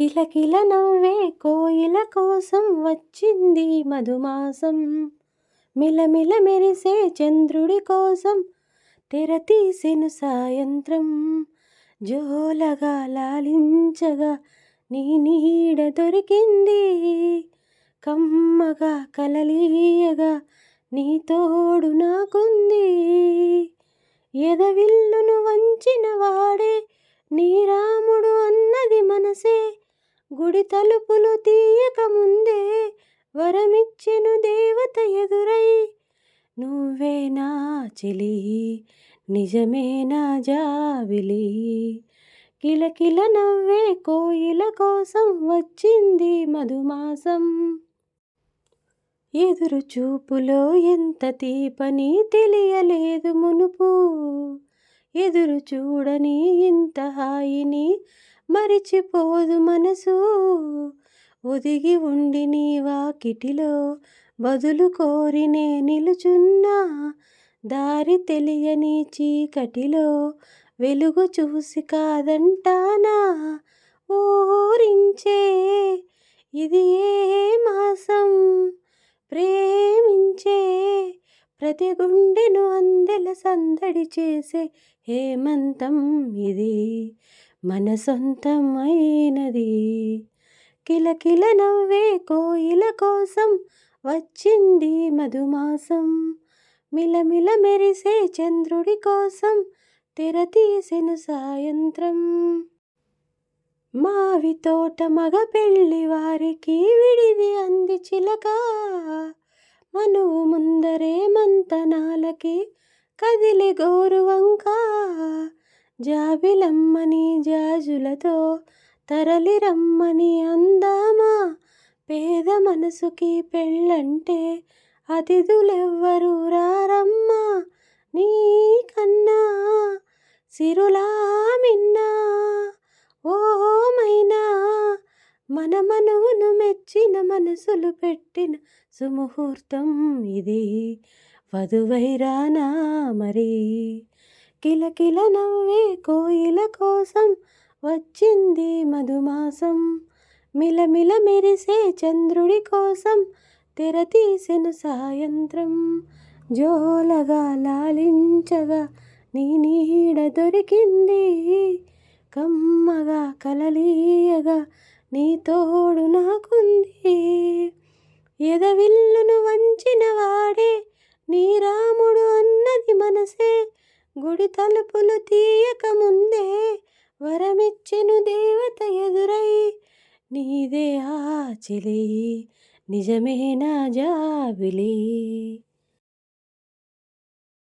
కిలకిల నవ్వే కోయిల కోసం వచ్చింది మధుమాసం. మిలమిల మెరిసే చంద్రుడి కోసం తెర తీసెను సాయంత్రం. జోలగా లాలించగా నీ నీడ దొరికింది. కమ్మగా కలలీయగా నీ తోడు నాకుంది. ఎదవిల్లును వంచిన వాడే నీ రాముడు అన్నది గుడి తలుపులు తీయక ముందే వరమిచ్చెను దేవత ఎదురై. నువ్వే నా చెలి నిజమే నా జావిలి కిలకిల నవ్వే కోయిల కోసం వచ్చింది మధుమాసం. ఎదురు చూపులో ఎంత తీపని తెలియలేదు మునుపు. ఎదురు చూడని ఇంత హాయిని మరిచిపోదు మనసు. ఒదిగి ఉండి నీ వాకిటిలో బదులు కోరినే నిలుచున్నా. దారి తెలియని చీకటిలో వెలుగు చూసి కాదంటానా? ఊరించే ఇది ఏ మాసం? ప్రేమించే ప్రతి గుండెను అందెల సందడి చేసే హేమంతం ఇది. మన సొంతమైనది కిలకిల నవ్వే కోయిల కోసం వచ్చింది మధుమాసం. మిలమిల మెరిసే చంద్రుడి కోసం తెరతీసిన సాయంత్రం. మావి తోట మగ పెళ్ళి వారికి విడిది అంది చిలక. మనువు ముందరే మంతనాలకి కదిలి గోరువంకా. జాబిలమ్మని జాజులతో తరలి రమ్మని అందామా? పేద మనసుకి పెళ్ళంటే అతిథులెవ్వరు రారమ్మా? నీ కన్నా సిరులామిన్నా ఓమైనా మన మనవును మెచ్చిన మనసులు పెట్టిన సుముహూర్తం ఇది. వధువైరానా మరి? కిలకిల నవ్వే కోయిల కోసం వచ్చింది మధుమాసం. మిలమిల మెరిసే చంద్రుడి కోసం తెర తీసెను సాయంత్రం జోలగా లాలించగా నీ నీడ దొరికింది. కమ్మగా కలలీయగా నీ తోడు నాకుంది. ఎదవిల్లును వంచిన వాడే నీ రాముడు అన్నది మనసే గుడి తలుపులు తీయక ముందే వరమిచ్చెను దేవత ఎదురై. నీదే ఆచిలి నిజమే నా జాబిలి.